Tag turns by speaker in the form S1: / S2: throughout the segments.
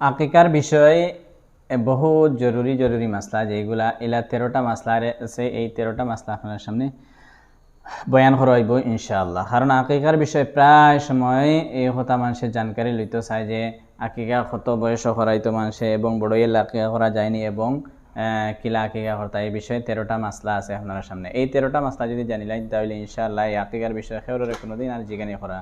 S1: আকিকার বিষয়ে বহু জরুরি জরুরি মাসলা যেগুলা এলা তেরোটা মাসলা আছে, এই তেরোটা মাসলা আপনার সামনে বয়ান করাইব ইনশাআল্লাহ। কারণ আকিকার বিষয়ে প্রায় সময় এই কথা মানুষের জানকারি লইতে, চায় যে আকিকা কত বয়স করাইতো মানুষে এবং বড় এলা আকিকা করা যায়নি এবং কিলা আকিকা করতা, এই বিষয়ে তেরোটা মাসলা আছে আপনার সামনে। এই তেরোটা মাসলা যদি জানিলেন তাহলে ইনশাআল্লাহ এই আকিকার বিষয়ে কোনোদিন আর জিগানি করা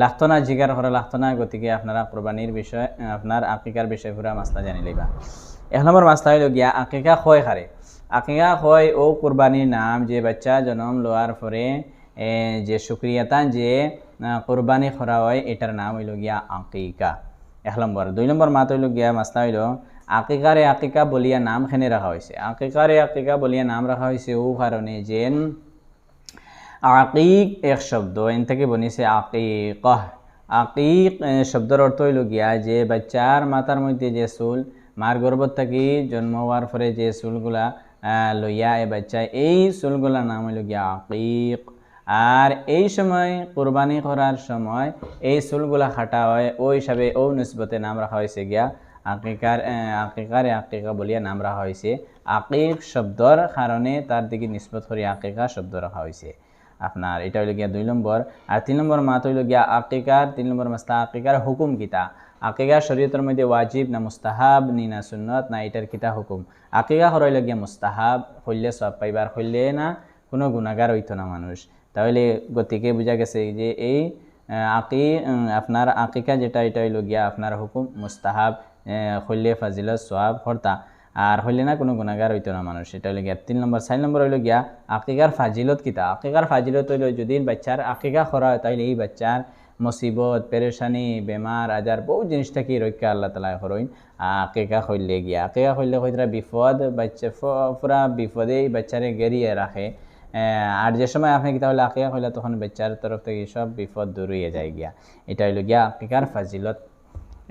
S1: লাগতো না জিগার করা লাগতো না গতিকে আপনারা কোরবানির বিষয়ে, আপনার আকিকার বিষয় পুরা মাসলা জানি লইবা। এক নম্বর মাসলা হইল গিয়া আকিকা খয় খারে আকিকা খয় ও কোরবানির নাম যে বাচ্চা জন্ম লওয়ার পরে যে সুক্রিয়াতা যে কোরবানি করা হয় এটার নাম হইল গিয়া আকিকা। এক নম্বর দুই নম্বর মাত হইল গিয়া মাসলা হইল আকিকারে আকিকা বলিয়া নাম খেনে রাখা হয়েছে আকিকারে আকিকা বলিয়া নাম রাখা হয়েছে ও কারণে যে আকিক এক শব্দ। এন থেকে বনিছে আকিক। আকিক শব্দের অর্থ হইল গিয়া যে বাচ্চার মাথার মধ্যে যে চুল, মার গর্ভত থাকি জন্ম হওয়ার পরে যে চুলগুলা লইয়া এ বাচ্চা, এই চুলগুলার নাম হইল গিয়া আকিক। আর এই সময়, কোরবানি করার সময় এই চুলগুলা খাটা হয় ওই হিসাবে ও নিসবতে নাম রাখা হয়েছে গিয়া আকিকার আকিকারে আকিকা বলিয়া নাম রাখা হয়েছে আকিক শব্দর কারণে তার দিকে নিসবত করে আকিকা শব্দ রাখা হয়েছে আপনার, এটা হইল গিয়া দুই নম্বর। আর তিন নম্বর মাত হইল গিয়া আকিকার, তিন নম্বর মাস্তা আকিকার হুকুম কিতা? আকিকার শরীয়তের মধ্যে ওয়াজিব না মুস্তাহাব নি না সুন্নত, না এটার কিতা হুকুম? আকিকা হরইল গিয়া মুস্তাহাব, হইলে সব পাইবার, হইলে না কোনো গুণাগার হইতো না মানুষ। তাহলে গতিকে বোঝা গেছে যে এই আকি আপনার আকিকা যেটা, এটা হইল গিয়া আপনার হুকুম, মুস্তাহাব হইলে ফাজিলত সোয়াব হর্তা। আর হইলে না কোনো গুণাগার হইতো না মানুষ। এটা হইলে গিয়া তিন নম্বর, চার নম্বর হইল গিয়া আকিকার ফাজিলত কিতা? আকিকার ফাজিলত হইল যদি বাচ্চার আকিকা করা হয় তাহলে এই বাচ্চার মুসিবত, পেরেশানি, বেমার, আজার বহু জিনিসটা কি রক্ষা আল্লাহ তালা হরইন আকিকা হইলে গিয়া, আকিকা হইলে হইতরা বিপদ, বাচ্চা পুরা বিপদে এই বাচ্চারে গেরিয়ে রাখে। আর যে সময় আপনি কিতা হলে আকিকা হইলে, তখন বাচ্চার তরফ থেকে সব বিপদ দূর যায় গিয়া। এটা হইল গিয়া আকিকার ফাজিলত।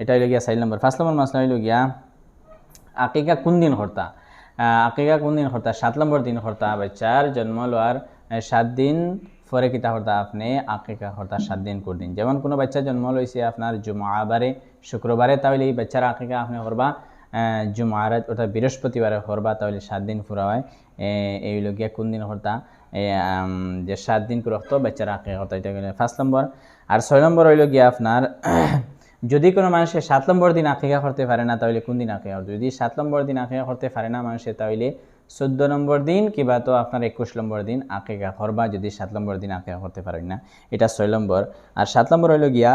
S1: এটা হইল গিয়া চার নম্বর। পাঁচ নম্বর মাসলা হইল গিয়া আকিকা কোন দিন হরতা? আকিকা কোন দিন হরতা? সাত নম্বর দিন হরতা বাচ্চার জন্ম লওয়ার সাত দিন পরে কিতা হরতা আপনি? আকিকা হরতা সাত দিন কোন দিন? যেমন কোনো বাচ্চা জন্ম লইছে আপনার জুমাবারে শুক্রবারে, তাহলে এই বাচ্চার আকিকা আপনি করবা জুমার অর্থাৎ বৃহস্পতিবারে করবা তাহলে সাত দিন ফুরা হয় এই লগিয়া কোন দিন হরতা? যে সাত দিন করে রক্ত বাচ্চার আকিকা হরতা, এটা ফার্স্ট নম্বর। আর ছয় নম্বর হইল গিয়া আপনার যদি কোনো মানুষের সাত নম্বর দিন আকিকা করতে পারে না, তাহলে কোন দিন আকিকা যদি সাত নম্বর দিন আকিকা করতে পারে না মানুষের তাহলে চোদ্দ নম্বর দিন কিবা তো আপনার একুশ নম্বর দিন আকিকা করবা যদি সাত নম্বর দিন আকিকা করতে পারেন না। এটা ছয় নম্বর। আর সাত নম্বর হইল গিয়া,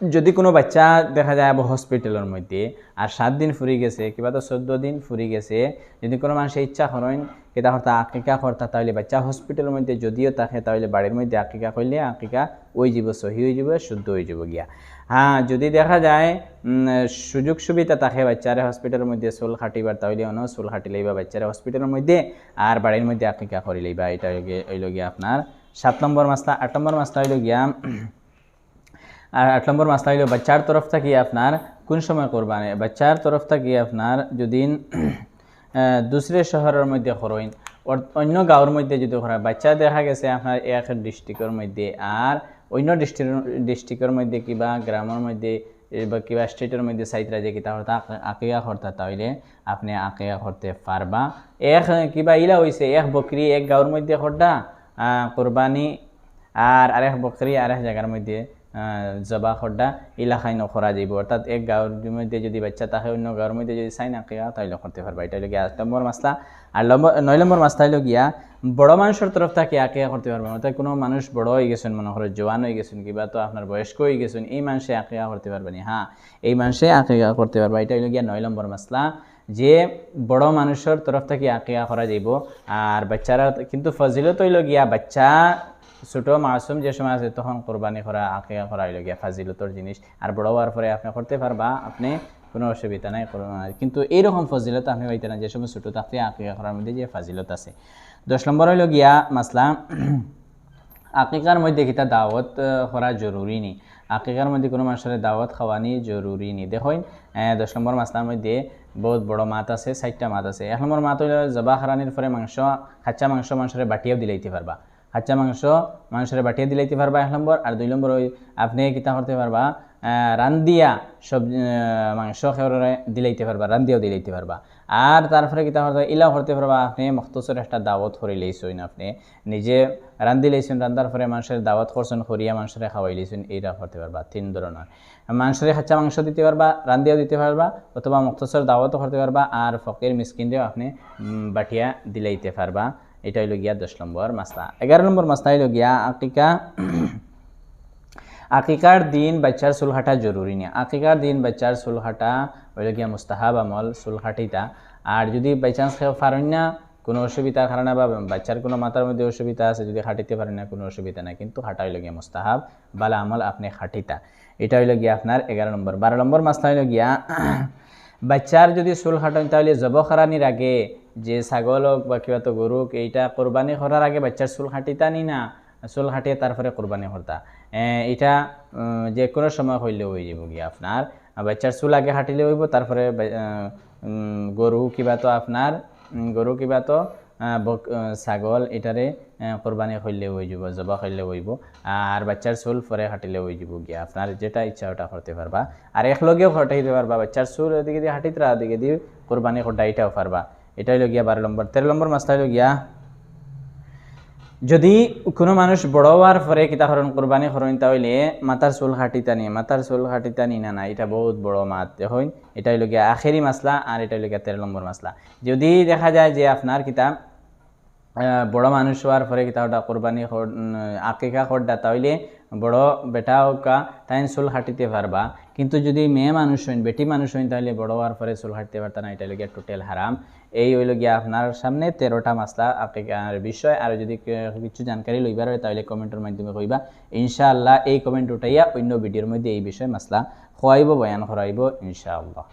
S1: যদি কোনো বাচ্চা দেখা যায় আবার হসপিটালের মধ্যে আর সাত দিন ফুরি গেছে কিবা তো চোদ্দ দিন ফুরি গেছে, যদি কোনো মানুষের ইচ্ছা করেন কেটা হর্তা আকিকা কর্তা, তাহলে বাচ্চা হসপিটালের মধ্যে যদিও থাকে, তাহলে বাড়ির মধ্যে আকিকা করলে আকিকা ওই যাব সহি হয়ে যাব, শুদ্ধ হয়ে যাব গিয়া। হ্যাঁ যদি দেখা যায় সুযোগ সুবিধা থাকে বাচ্চারা হসপিটালের মধ্যে, চুল খাটিবার তাহলে অন্য চুল খাটি লইবা বাচ্চারা হসপিটালের মধ্যে, আর বাড়ির মধ্যে আকিকা করি লইবা এটা হইল গিয়া আপনার সাত নম্বর মাসটা আট নম্বর মাসটা হইল গিয়া, আর আট নম্বর মাসলা হইল বাচ্চার তরফ থেকে আপনার কোন সময় করবানে? বাচ্চার তরফ থেকে আপনার যদি দুসরে শহরের মধ্যে খরইন অন্য গাঁওর মধ্যে যদি করা বাচ্চা দেখা গেছে আপনার এক ডিস্ট্রিক্টের মধ্যে, আর অন্য ডিস্ট্রিক্টের ডিস্ট্রিক্টের মধ্যে কিবা গ্রামের মধ্যে বা কিবা স্টেটের মধ্যে সাইতরা যে কিতা হর্তা আকিয়া করতা তাহলে আপনি আকিয়া করতে পারবা এক কিবা ইলা হয়েছে এক বকরি এক গাঁওর মধ্যে খর্দা কোরবানি আর আরেক বকরি আরেক জায়গার মধ্যে। জবা খড্ডা ইলাকায় নকরা যাইব অর্থাৎ এক গাঁওর মধ্যে যদি বাচ্চা থাকে, অন্য গাঁওর মধ্যে যদি চাই না কেয়া তাহলে করতে পারবা এটা গিয়া আট নম্বর মাসলা আর নয় নম্বর মাসলা গিয়া বড় মানুষের তরফ থেকে আকিয়া করতে পারবা অর্থাৎ কোনো মানুষ বড় হয়ে গেছেন মনে করো জোয়ান হয়ে গেছেন কিবা তো আপনার বয়স্ক হয়ে গেছেন এই মানুষে আকিয়া করতে পারবেন হ্যাঁ এই মানুষে আকিয়া করতে পারবা এটা গিয়া নয় নম্বর মাসলা যে বড় মানুষের তরফ থেকে আকিয়া করা যাইব আর বাচ্চারা কিন্তু ফজিলত হইল গিয়া বাচ্চা ছোট মাসুম যে সময় আছে, তখন কোরবানি করা, আকিয়া করা হইল গিয়া ফাজিলতর জিনিস। আর বড় হওয়ার পরে আপনি করতে পারবা, আপনি কোনো অসুবিধা নাই কিন্তু এইরকম ফজিলত আপনি হইতে না। যে সময় ছোট থাকতে আকিয়া করার মধ্যে যে ফাজিলত আছে। দশ নম্বর হইল গিয়া মাসলা, আকিকার মধ্যে কিতা দাওয়াত করা জরুরি নি? আকিকার মধ্যে কোনো মানুষের দাওয়াত খাওয়ানি জরুরি নি? দেখুন দশ নম্বর মাসলার মধ্যে বহুত বড় মাত আছে, চারটা মাত আছে। এক নম্বর মাত হইল জবা হারানির পরে মাংস, খাচ্চা মাংস মানুষের বাটিয়াও দিলাইতে পারবা। খাচ্চা মাংস মানুষের বাটিয়ে দিলাইতে পারবা এক নম্বর। আর দুই নম্বর ওই আপনি কিতা করতে পারবা রান্দিয়া সব মাংস দিলাইতে পারবা রান্দিয়াও দিলাইতে পারবা। আর তারপরে কিতা করতে, ইলাও করতে পারবা আপনি, মখতসর একটা দাওয়াত করে লইছেন আপনি। নিজে রান্ধি লইছেন রান্দার পরে মানুষের দাওয়াত করছেন করিয়া মানুষের খাওয়াই লইছেন, এইটা করতে পারবা, তিন ধরনের। মানুষের খাচ্চা মাংস দিতে পারবা রান্দিয়াও দিতে পারবা, অথবা মখতসর দাওয়াতও করতে পারবা, আর ফকির মিসকিনরেও আপনি বাটিয়া দিলাইতে পারবা। এটা হইল গিয়া দশ নম্বর মাস্তা। এগারো নম্বর মাসলা হইল গিয়া আকিকা, আকিকার দিন বাচ্চার চুল কাটা জরুরি না। আকিকার দিন বাচ্চার চুল কাটা হইল গিয়া মুস্তাহাব আমল চুল কাটিতা আর যদি বাই চান্স পারেন না, কোনো অসুবিধার কারণে বা বাচ্চার কোনো মাথার মধ্যে অসুবিধা আছে, যদি খাটিতে পারেন না, কোনো অসুবিধা নাই। কিন্তু খাটা হইল গিয়া মুস্তাহাব, বালা আমল আপনি খাটিতা। এটা হইল গিয়া আপনার এগারো নম্বর। বারো নম্বর মাসলা হইল গিয়া, বাচ্চার যদি চুল কাটেন তাহলে জব খারানির আগে যে ছাগল হোক বা কিবা তো গরু হোক এইটা কোরবানি করার আগে বাচ্চার চুল কাটিতা নি না, চুল কাটিয়ে তারপরে কোরবানি করতা এটা যে কোনো সময় হইলে হয়ে যাব গিয়া আপনার বাচ্চার চুল আগে হাঁটিলে হইব তারপরে গরু কিবা তো আপনার গরু কিবা তো ছাগল এটারে কোরবানি করলে হয়ে যাব, জবা করলে হইব আর বাচ্চার চুল পরে হাঁটিলে হয়ে যাব গিয়া আপনার যেটা ইচ্ছা ওটা করতে পারবা আর একলগেও হটাইতে পারবা বাচ্চার চুল এদিকে দিয়ে হাঁটিতরা এদিকে দিয়ে কোরবানি এটাও পারবা এটা হইল গিয়া বারো নম্বর তেরো নম্বর মাসটা হইল গিয়া। যদি কোনো মানুষ বড় হওয়ার পরে কিতা হরণ কোরবানি হরণ তাহলে মাথার চুল কাটিতানি মাথার চুল কাটিতানি না না এটা বহুত বড় মাত হইন। এটা হইল গিয়া আখেরি মাসলা আর এটা হইল গিয়া তেরো নম্বর মাসলা যদি দেখা যায় যে আপনার কিতাব বড় মানুষ হওয়ার পরে কিতা ওটা কোরবানি আকিকা করডা তাহলে বড় বেটা হোকা তাই চুল কাটিতে পারবা। কিন্তু যদি মেয়ে মানুষ হইন, বেটি মানুষ হইন তাহলে বড় হওয়ার পরে চুল কাটতে পারতা না, এটা লগে টোটাল হারাম। এই হইল গিয়া আপনার সামনে তেরোটা মাসলা আকিকার বিষয়। আর যদি কে- কিছু জানকারি লইবার হয় তাহলে কমেন্টের মাধ্যমে কইবা। ইনশাআল্লাহ এই কমেন্ট উঠাইয়া অন্য ভিডিওর মধ্যে এই বিষয়ে মাসলা খোয়াইব, বয়ান করাইব, ইনশাআল্লাহ।